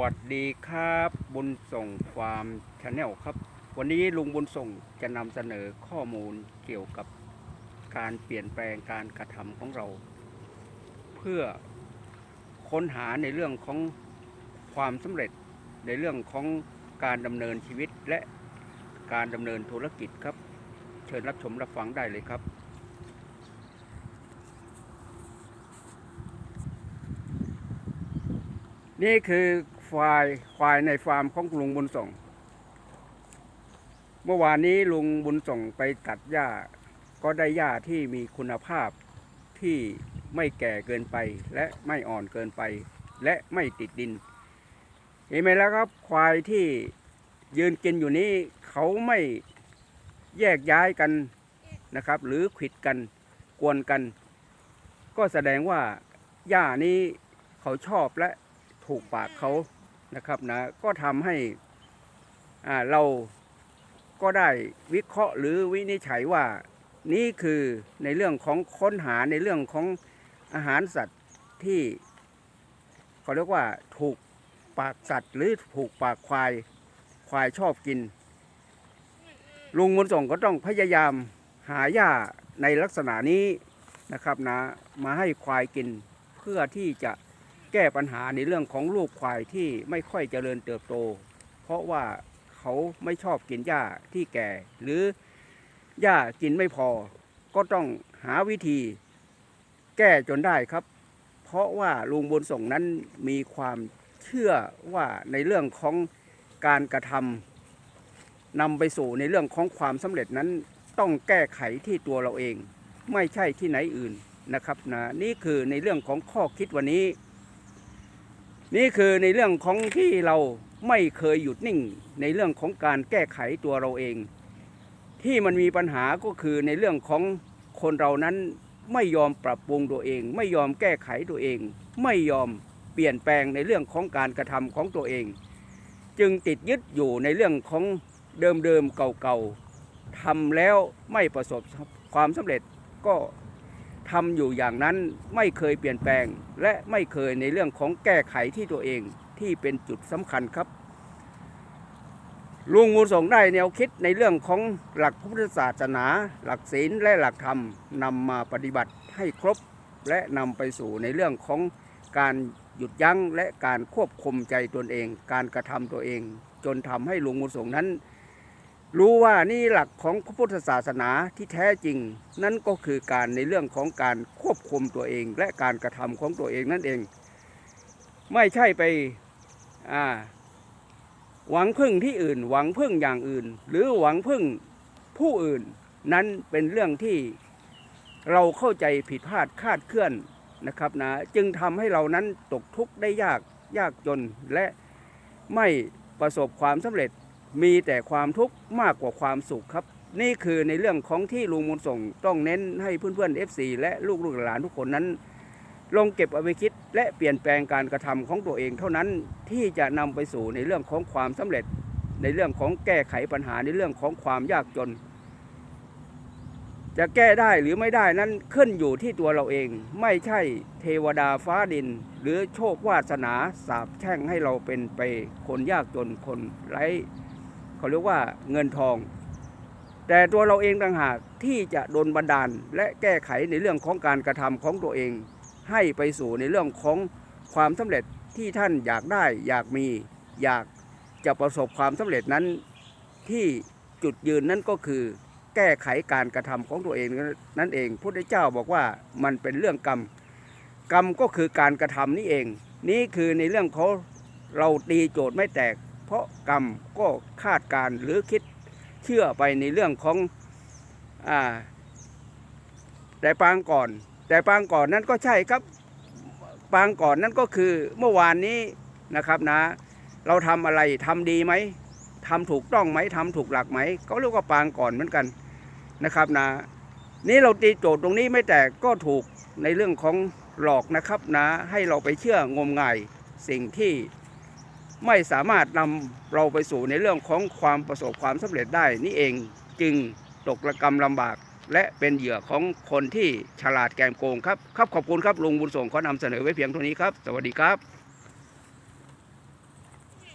วัสดีครับบุญส่งฟาร์มชาแนลครับ วันนี้ลุงบุญส่งจะนำเสนอข้อมูลเกี่ยวกับการเปลี่ยนแปลงการกระทำของเรา เพื่อค้นหาในเรื่องของความสำเร็จในเรื่องของการดำเนินชีวิตและการดำเนินธุรกิจครับ เชิญรับชมรับฟังได้เลยครับนี่คือ ควายควายในฟาร์มของลุงบุญส่ง เมื่อวานนี้ลุงบุญส่งไปตัดหญ้า ก็ได้หญ้าที่มีคุณภาพที่ไม่แก่เกินไป และไม่อ่อนเกินไป และไม่ติดดิน เห็นไหมแล้วครับควายที่ยืนกินอยู่นี้เขาไม่แยกย้ายกันนะครับ หรือขิดกันกวนกัน ก็แสดงว่าหญ้านี้เขาชอบและถูกปากเขา นะครับนะก็ทำให้อ่าเราก็ได้วิเคราะห์หรือวินิจฉัยว่านี่คือในเรื่องของค้นหาในเรื่องของอาหารสัตว์ที่เขาเรียกว่าถูกปากสัตว์หรือถูกปากควายควายชอบกิน ลุงมุนส่งก็ต้องพยายามหาหญ้าในลักษณะนี้นะครับนะมาให้ควายกินเพื่อที่จะ แก้ปัญหาในเรื่องของลูกควายที่ไม่ค่อยเจริญเติบโต เพราะว่าเขาไม่ชอบกินหญ้าที่แก่ หรือหญ้ากินไม่พอ ก็ต้องหาวิธีแก้จนได้ครับ เพราะว่าลุงบุญส่งนั้นมีความเชื่อว่าในเรื่องของการกระทำนำไปสู่ในเรื่องของความสำเร็จนั้นต้องแก้ไขที่ตัวเราเอง ไม่ใช่ที่ไหนอื่นนะครับนะนี่คือในเรื่องของข้อคิดวันนี้ นี่คือในเรื่องของที่เราไม่เคยหยุดนิ่งในเรื่องของการแก้ไขตัวเราเอง ที่มันมีปัญหาก็คือในเรื่องของคนเรานั้นไม่ยอมปรับปรุงตัวเอง ไม่ยอมแก้ไขตัวเอง ไม่ยอมเปลี่ยนแปลงในเรื่องของการกระทำของตัวเอง จึงติดยึดอยู่ในเรื่องของเดิมๆเก่าๆทำแล้วไม่ประสบความสำเร็จก็ ทำอยู่อย่างนั้นไม่เคยเปลี่ยนแปลง และไม่เคยในเรื่องของแก้ไขที่ตัวเองที่เป็นจุดสำคัญครับลุงมูส่งได้แนวคิดในเรื่องของหลักพุทธศาสนา หลักศีลและหลักธรรมนำมาปฏิบัติให้ครบ และนำไปสู่ในเรื่องของการหยุดยั้งและการควบคุมใจตนเอง การกระทำตัวเอง จนทำให้ลุงมูส่งนั้น รู้ว่านี่หลักของพระพุทธศาสนาที่แท้จริง นั่นก็คือการในเรื่องของการควบคุมตัวเอง และการกระทำของตัวเองนั่นเอง ไม่ใช่ไปหวังพึ่งที่อื่น หวังพึ่งอย่างอื่น หรือหวังพึ่งผู้อื่นนั้นเป็นเรื่องที่เราเข้าใจผิดพลาดคาดเคลื่อนนะครับนะจึงทำให้เรานั้นตกทุกข์ได้ยากยากจนและไม่ประสบความสำเร็จ มีแต่ความทุกข์มากกว่าความสุขครับ นี่คือในเรื่องของที่ลุงมูลส่งต้องเน้นให้เพื่อนๆ FC และลูกๆหลานทุกคนนั้น ลงเก็บเอาไปคิดและเปลี่ยนแปลงการกระทำของตัวเองเท่านั้นที่จะนำไปสู่ในเรื่องของความสำเร็จ ในเรื่องของแก้ไขปัญหาในเรื่องของความยากจน จะแก้ได้หรือไม่ได้นั้นขึ้นอยู่ที่ตัวเราเอง ไม่ใช่เทวดาฟ้าดิน หรือโชควาสนาสาบแช่งให้เราเป็นไปคนยากจนคนไร้ เขาเรียกว่าเงินทอง แต่ตัวเราเองต่างหากที่จะโดนบันดาลและแก้ไขในเรื่องของการกระทำของตัวเอง ให้ไปสู่ในเรื่องของความสำเร็จที่ท่านอยากได้อยากมีอยากจะประสบความสำเร็จนั้นที่จุดยืนนั้นก็คือแก้ไขการกระทำของตัวเองนั่นเองพระพุทธเจ้าบอกว่ามันเป็นเรื่องกรรม กรรมก็คือการกระทำนี่เอง นี่คือในเรื่องของเราตีโจทย์ไม่แตก เพราะกรรมก็คาดการ์หรือคิดเชื่อไปในเรื่องของอแต่ปางก่อน แต่ปางก่อนนั้นก็ใช่ครับปางก่อนนั้นก็คือเมื่อวานนี้นะครับนะ เราทำอะไรทำดีไหมทำถูกต้องไหมทำถูกหลักไหมเขาเรียกว่าปางก่อนเหมือนกันนะครับนะ นี่เราตีโจทย์ตรงนี้ไม่แตกก็ถูกในเรื่องของหลอกนะครับนะ ให้เราไปเชื่องมงายสิ่งที่ ไม่สามารถนำเราไปสู่ในเรื่องของความประสบความสำเร็จได้นี่เองจึงตกระกรรมลำบาก และเป็นเหยื่อของคนที่ฉลาดแกมโกงครับครับขอบคุณครับลุงบุญส่งขอนำเสนอไว้เพียงเท่านี้ครับ สวัสดีครับ